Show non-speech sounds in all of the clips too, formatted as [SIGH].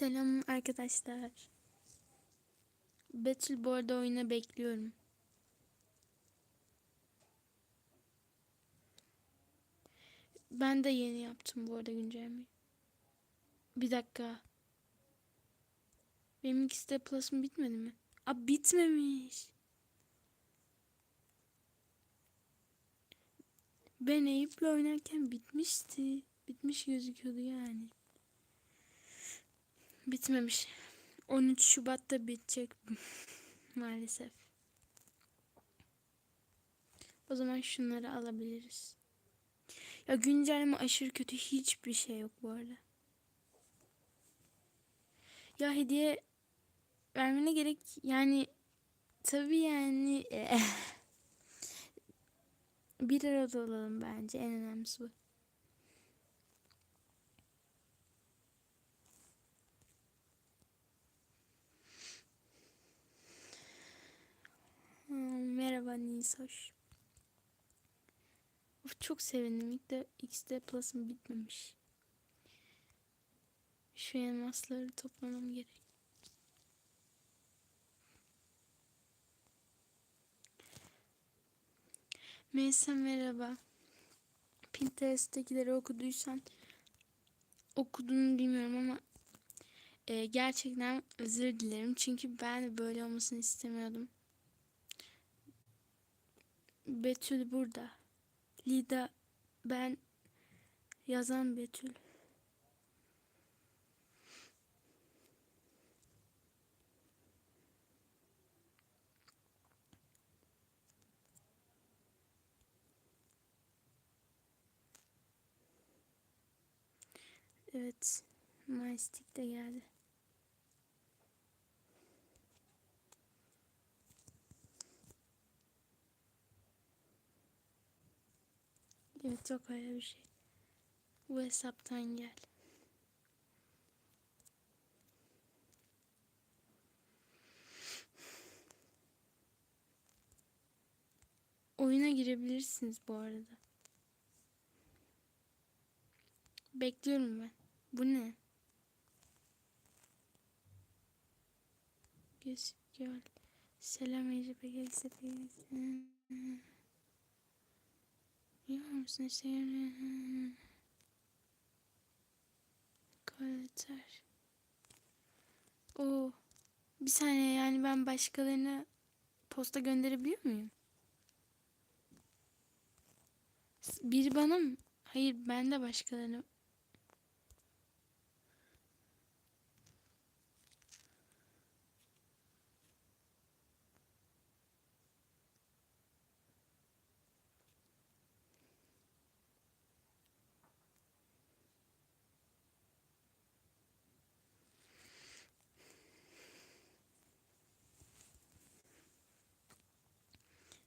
Selam arkadaşlar. Battle bu arada bekliyorum. Ben de yeni yaptım bu arada güncellemeyi. Bir dakika. Benim ikisi de plus'ım bitmedi mi? Aa bitmemiş. Ben Eyüp'le oynarken bitmişti. Bitmiş gözüküyordu yani. Bitmemiş. 13 Şubat'ta bitecek [LAUGHS] maalesef. O zaman şunları alabiliriz. Ya güncelleme aşırı kötü hiçbir şey yok bu arada. Ya hediye vermene gerek yani tabii yani [LAUGHS] bir arada olalım bence en önemlisi bu. Hmm, merhaba Nisoş. Of, çok sevindim. İlk de XD Plus'ım bitmemiş. Şu elmasları toplamam gerek. Meysa merhaba. Pinterest'tekileri okuduysan okuduğunu bilmiyorum ama e, gerçekten özür dilerim. Çünkü ben böyle olmasını istemiyordum. Betül burada. Lida ben yazan Betül. Evet. Majestic de geldi. Evet yok öyle bir şey. Bu hesaptan gel. Oyuna girebilirsiniz bu arada. Bekliyorum ben. Bu ne? Göz gel. Selam Ece Pekelse. Biliyor musun seni? Kaliter. Oo. Bir saniye yani ben başkalarına posta gönderebiliyor muyum? Biri bana mı? Hayır ben de başkalarına.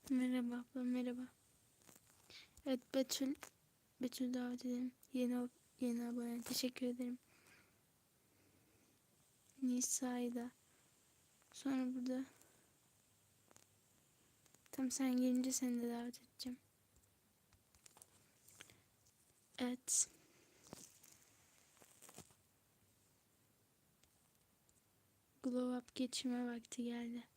Merhaba abla merhaba. Evet Betül. Betül davet edelim. Yeni, yeni abone. Teşekkür ederim. Nisa'yı da. Sonra burada. Tam sen gelince seni de davet edeceğim. Evet. Glow up geçime vakti geldi.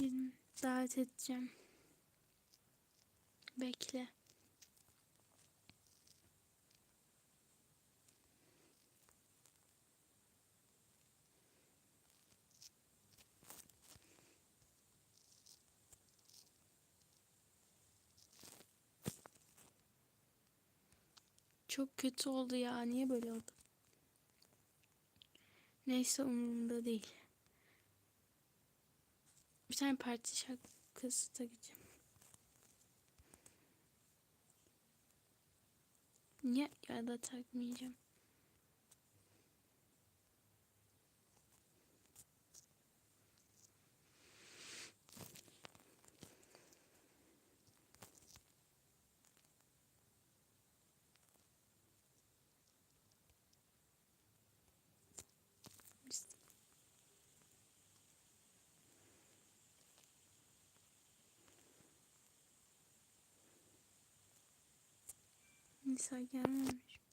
Birini davet edeceğim. Bekle. Çok kötü oldu ya. Niye böyle oldu? Neyse umurumda değil. Bir tane parti şarkısı takacağım. Niye ya da takmayacağım. Nisa gelmemiş.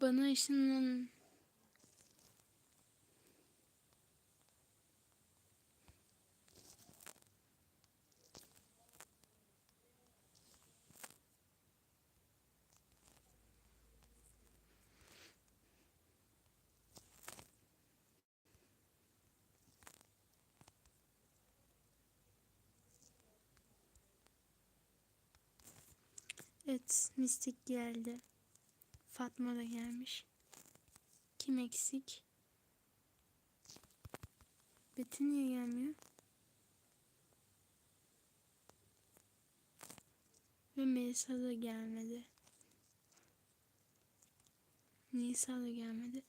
Bana ışınlan. Evet, mistik geldi. Fatma da gelmiş. Kim eksik? Betin niye gelmiyor? Ve Melisa da gelmedi. Nisa da gelmedi.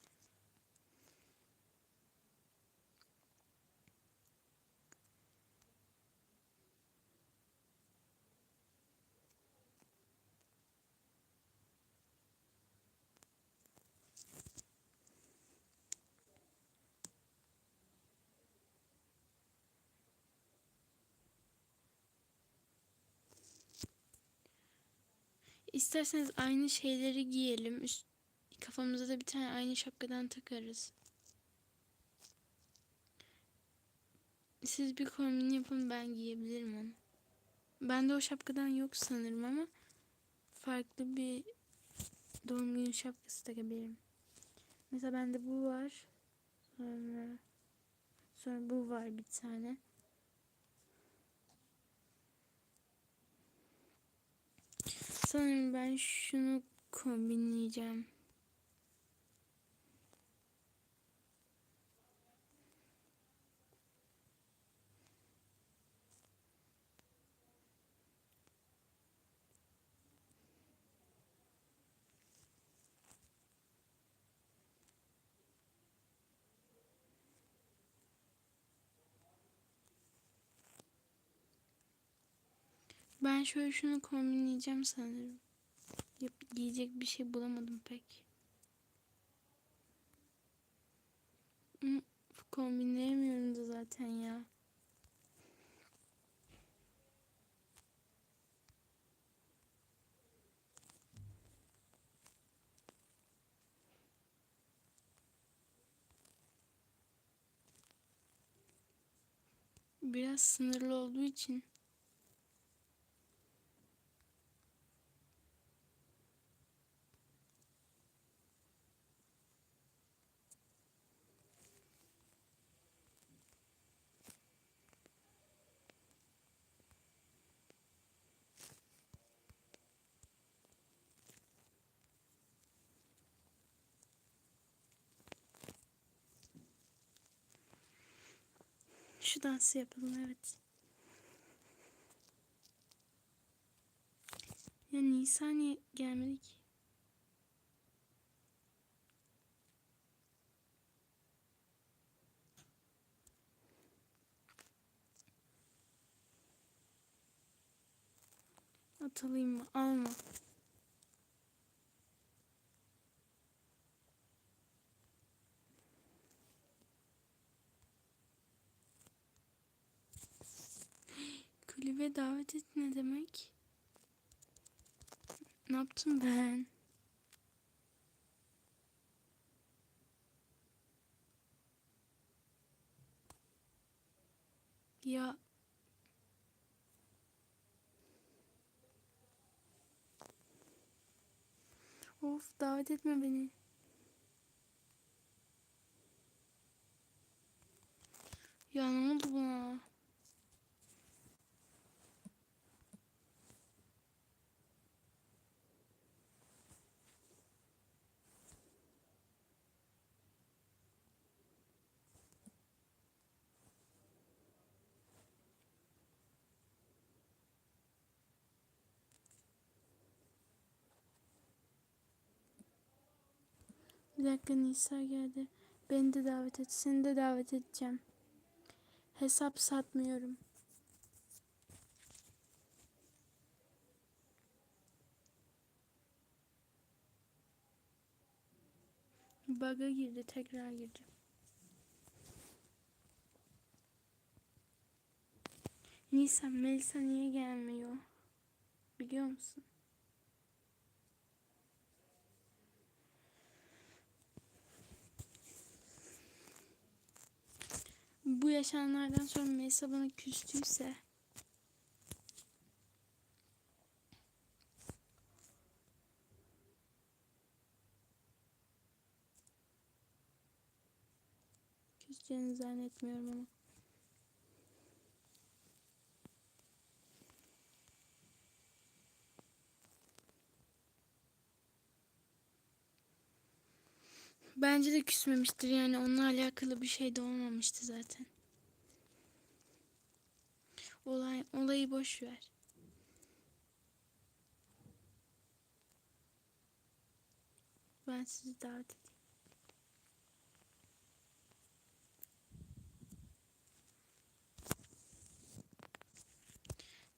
İsterseniz aynı şeyleri giyelim. Üst, kafamıza da bir tane aynı şapkadan takarız. Siz bir kombin yapın ben giyebilirim onu. Bende o şapkadan yok sanırım ama farklı bir doğum günü şapkası takabilirim. Mesela bende bu var. Sonra sonra bu var bir tane. Sanırım ben şunu kombinleyeceğim. Ben şöyle şunu kombinleyeceğim sanırım. Yap, giyecek bir şey bulamadım pek. Hı, Kombinleyemiyorum da zaten ya. Biraz sınırlı olduğu için Şu dansı yapalım evet. Ya Nisa niye gelmedi ki? Atalım mı? Alma. Kulübe davet et ne demek? Ne yaptım ben? Ya Of davet etme beni. Ya ne oldu buna? Bir dakika Nisa geldi. Beni de davet et. Seni de davet edeceğim. Hesap satmıyorum. Bug'a girdi. Tekrar girdi. Nisa, Melisa niye gelmiyor? Biliyor musun? Bu yaşananlardan sonra Melisa bana küstüyse küseceğini zannetmiyorum ama. Bence de küsmemiştir yani onunla alakalı bir şey de olmamıştı zaten. Olay, olayı boş ver. Ben sizi davet edeyim.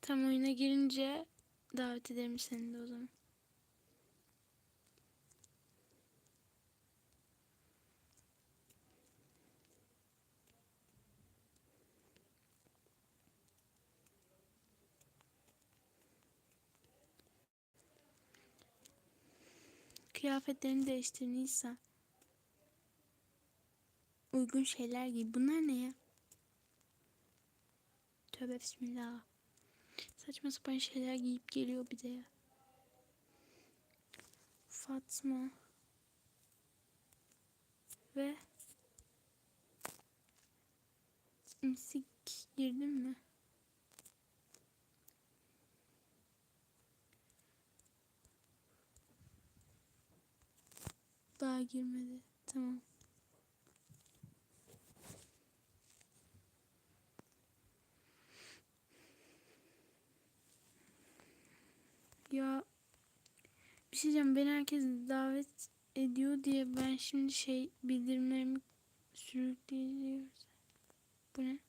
Tam oyuna girince davet ederim seni de o zaman. Kıyafetlerini değiştir. Uygun şeyler giy. Bunlar ne ya? Tövbe bismillah. Saçma sapan şeyler giyip geliyor bir de ya. Fatma. Ve Misik girdin mi? Daha girmedi. Tamam. Ya bir şey diyeceğim. Beni herkes davet ediyor diye ben şimdi şey bildirimlerimi sürükleyeceğiz. Bu ne?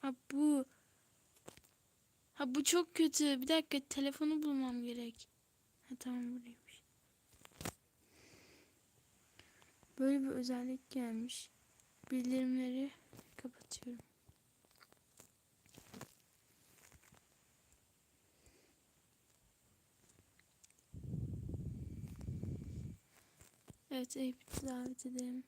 Ha bu. Ha bu çok kötü. Bir dakika telefonu bulmam gerek. Ha tamam buraymış. Böyle bir özellik gelmiş. Bildirimleri kapatıyorum. Evet Eyüp'ü davet edelim.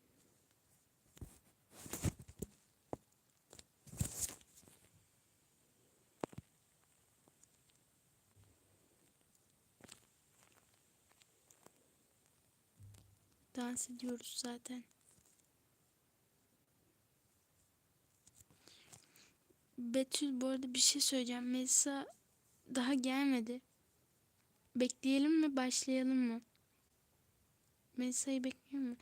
Dans ediyoruz zaten. Betül bu arada bir şey söyleyeceğim. Melisa daha gelmedi. Bekleyelim mi başlayalım mı? Melisa'yı bekliyor mu?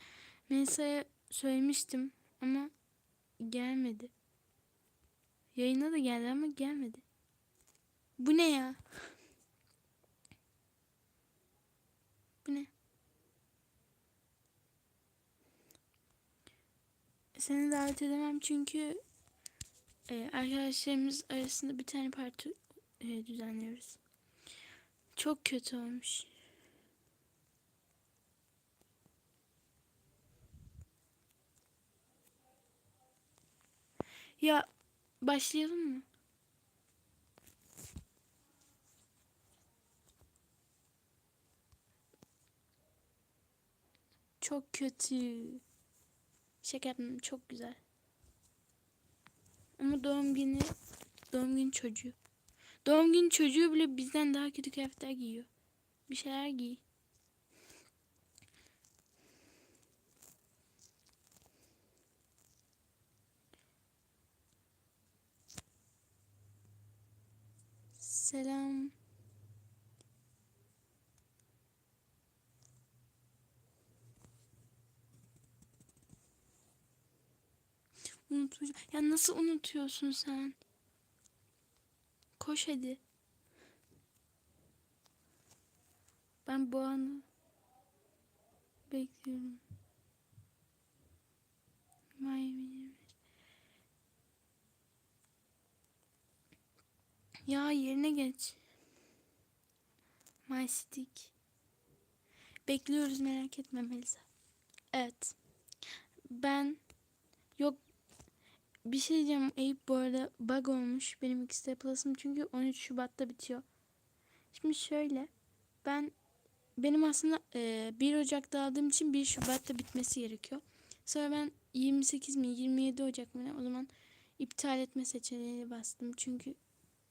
Melisa'ya söylemiştim ama gelmedi. Yayına da geldi ama gelmedi. Bu ne ya? [LAUGHS] Bu ne? Seni davet edemem çünkü e, arkadaşlarımız arasında bir tane parti e, düzenliyoruz. Çok kötü olmuş. Ya başlayalım mı? Çok kötü. Şaka yaptım. Çok güzel. Ama doğum günü doğum günü çocuğu. Doğum günü çocuğu bile bizden daha kötü kıyafetler giyiyor. Bir şeyler giy. Selam. Unutacağım. Ya nasıl unutuyorsun sen? Koş hadi. Ben bu anı bekliyorum. Miami. Ya yerine geç. My stick. Bekliyoruz merak etme Melisa. Evet. Ben yok bir şey diyeceğim. Eyüp bu arada bug olmuş. Benim X'de Plus'ım çünkü 13 Şubat'ta bitiyor. Şimdi şöyle. Ben benim aslında e, 1 Ocak'ta aldığım için 1 Şubat'ta bitmesi gerekiyor. Sonra ben 28 mi 27 Ocak mı ne o zaman iptal etme seçeneğine bastım. Çünkü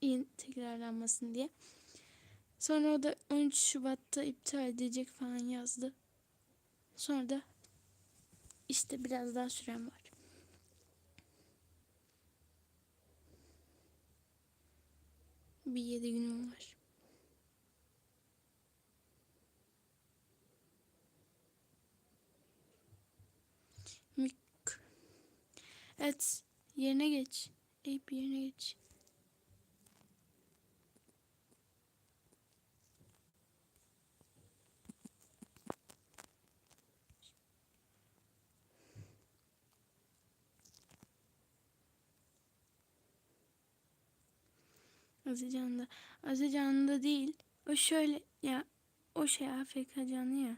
iyi tekrarlanmasın diye. Sonra o da 13 Şubat'ta iptal edecek falan yazdı. Sonra da işte biraz daha süren var. Bir yedi günüm var. Mük. Evet. Yerine geç. Eyüp yerine geç. Azican'da. Azican'da değil. O şöyle ya o şey AFK canlı ya.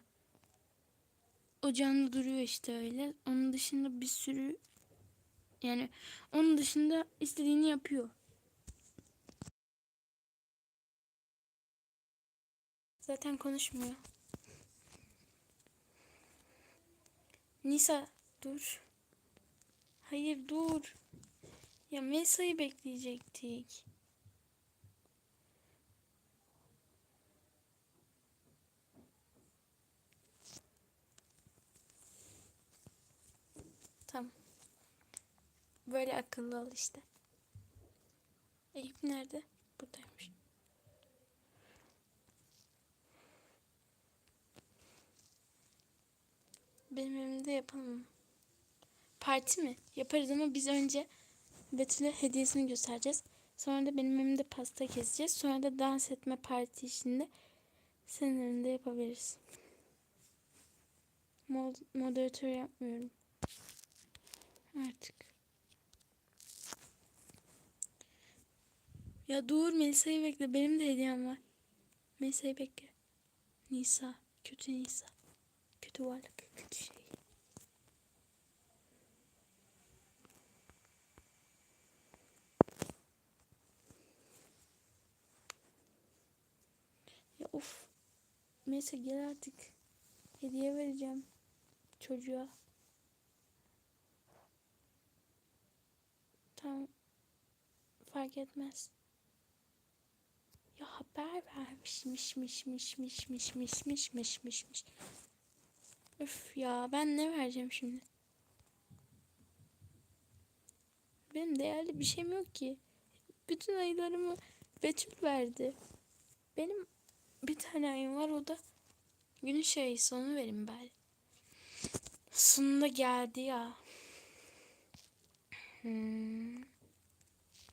O canlı duruyor işte öyle. Onun dışında bir sürü yani onun dışında istediğini yapıyor. Zaten konuşmuyor. Nisa dur. Hayır dur. Ya Melisa'yı bekleyecektik. Tamam. Böyle akıllı ol işte. Eyüp nerede? Buradaymış. Benim evimde yapalım. Parti mi? Yaparız ama biz önce Betül'e hediyesini göstereceğiz. Sonra da benim evimde pasta keseceğiz. Sonra da dans etme parti işinde senin evinde yapabiliriz. Mod moderatör yapmıyorum. Artık. Ya dur Melisa'yı bekle. Benim de hediyem var. Melisa'yı bekle. Nisa. Kötü Nisa. Kötü varlık. Kötü şey. Ya of. Melisa gel artık. Hediye vereceğim. Çocuğa. Tamam. Fark etmez. Ya haber vermişmiş miş miş miş miş miş miş miş miş miş. Öf ya ben ne vereceğim şimdi? Benim değerli bir şeyim yok ki. Bütün ayılarımı Betül verdi. Benim bir tane ayım var o da güneş ayısı onu verin bari. Sonunda geldi ya. Hmm.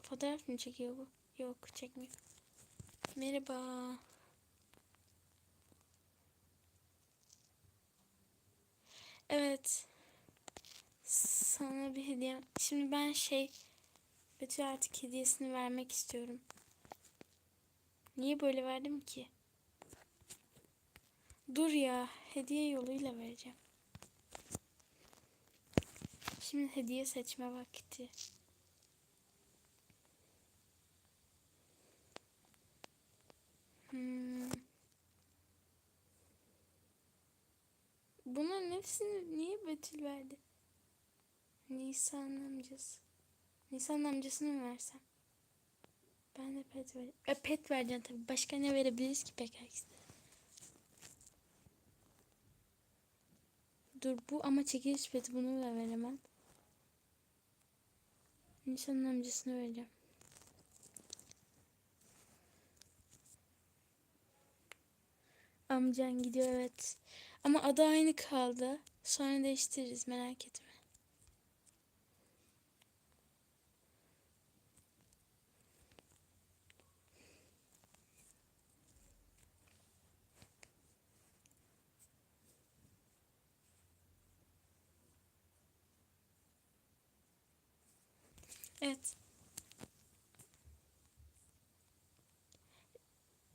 Fotoğraf mı çekiyor bu? Yok çekmiyor. Merhaba. Evet. Sana bir hediye. Şimdi ben şey Betül artık hediyesini vermek istiyorum. Niye böyle verdim ki? Dur ya. Hediye yoluyla vereceğim. Şimdi hediye seçme vakti. Hmm. Bunların hepsini niye Betül verdi? Nisan amcası. Nisan amcasını mı versem? Ben de pet ver. E, pet vereceğim tabii. Başka ne verebiliriz ki pek herkese? Dur bu ama çekiliş peti bunu da veremem. Nisan'ın amcasını vereceğim. Amcan gidiyor evet. Ama adı aynı kaldı. Sonra değiştiririz merak etme. Evet.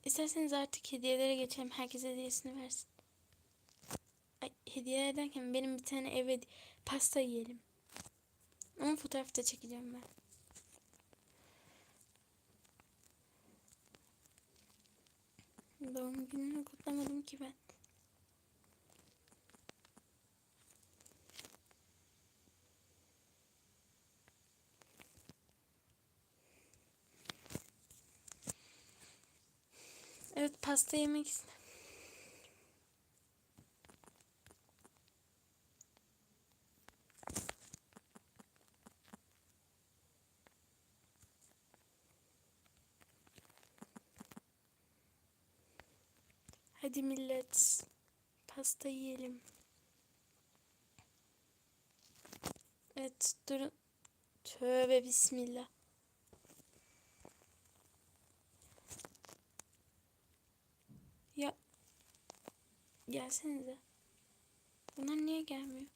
İsterseniz artık hediyelere geçelim. Herkes hediyesini versin. Ay, hediye derken benim bir tane eve pasta yiyelim. Ama fotoğraf da çekeceğim ben. Doğum gününü kutlamadım ki ben. Evet pasta yemek istedim. Hadi millet pasta yiyelim. Evet durun. Tövbe bismillah. Ya gelsenize. Bunlar niye gelmiyor?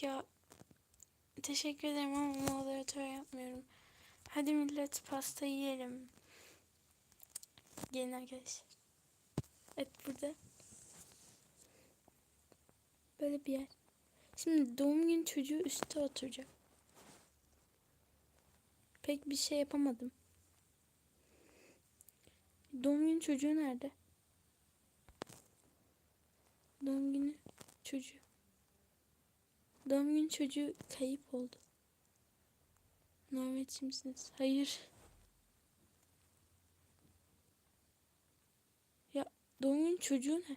Ya teşekkür ederim ama moderatör yapmıyorum. Hadi millet pasta yiyelim. Gelin arkadaşlar. Evet burada. Böyle bir yer. Şimdi doğum günü çocuğu üstte oturacak. Pek bir şey yapamadım. Doğum günü çocuğu nerede? Doğum günü çocuğu. Doğum günü çocuğu kayıp oldu. Norveçli misiniz? Hayır. Ya doğum günü çocuğu ne?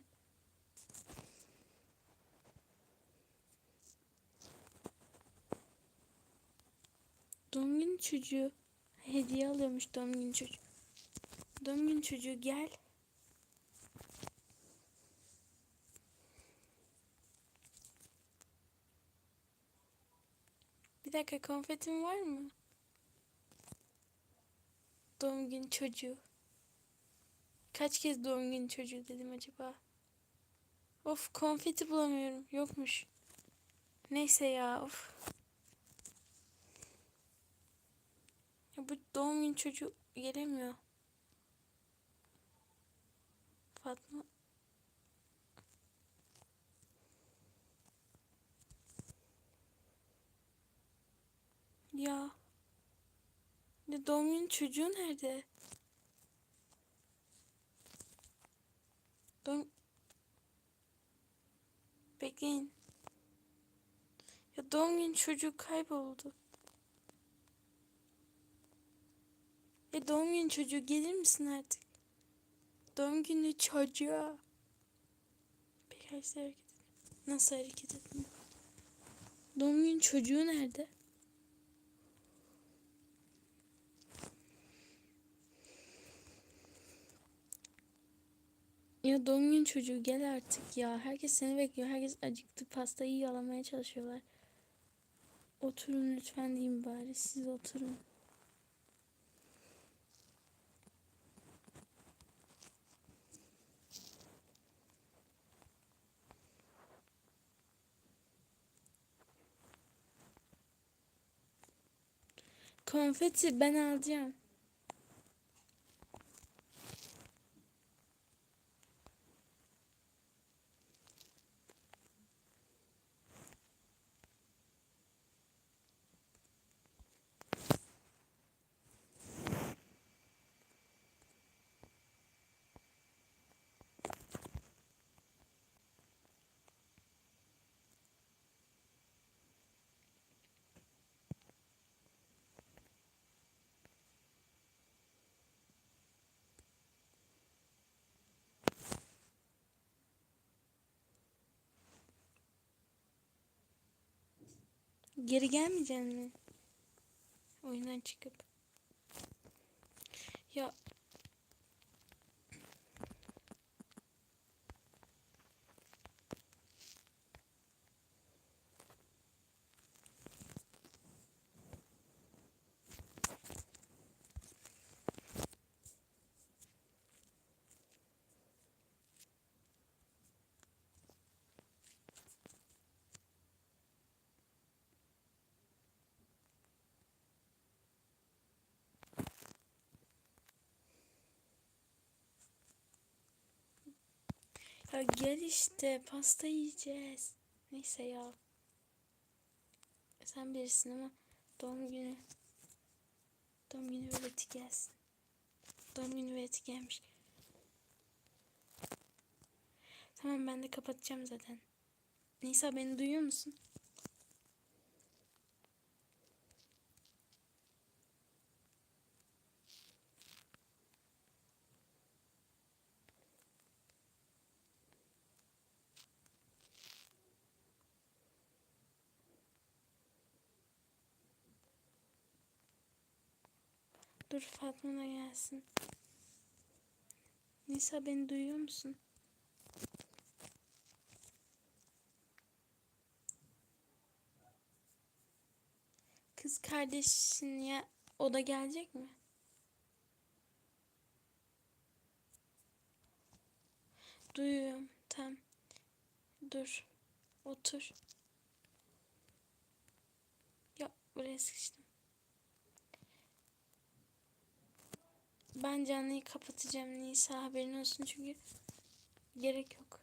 Doğum günü çocuğu hediye alıyormuş doğum günü çocuğu. Doğum günü çocuğu gel. Bir dakika konfetin var mı? Doğum günü çocuğu. Kaç kez doğum günü çocuğu dedim acaba? Of konfeti bulamıyorum. Yokmuş. Neyse ya of. Ya bu doğum günü çocuğu gelemiyor. Fatma. Ya. Ya doğum günü çocuğu nerede? Doğum... Bekleyin. Ya doğum günü çocuğu kayboldu. Ya doğum günü çocuğu gelir misin artık? Doğum günü çocuğa. Peki hareket edin. Nasıl hareket edin? Doğum günü çocuğu nerede? Ya doğum günü çocuğu gel artık ya. Herkes seni bekliyor. Herkes acıktı. Pastayı yalamaya çalışıyorlar. Oturun lütfen diyeyim bari. Siz oturun. Konfeti ben alacağım. Geri gelmeyecek mi? Oyundan çıkıp. Ya Ya gel işte pasta yiyeceğiz. Neyse ya. Sen bilirsin ama doğum günü doğum günü veleti gelsin. Doğum günü veleti gelmiş. Tamam ben de kapatacağım zaten. Nisa beni duyuyor musun? Dur Fatma da gelsin. Nisa beni duyuyor musun? Kız kardeşin ya o da gelecek mi? Duyuyorum. Tamam. Dur. Otur. Ya buraya sıkıştım. Ben canlıyı kapatacağım Nisa haberin olsun çünkü gerek yok.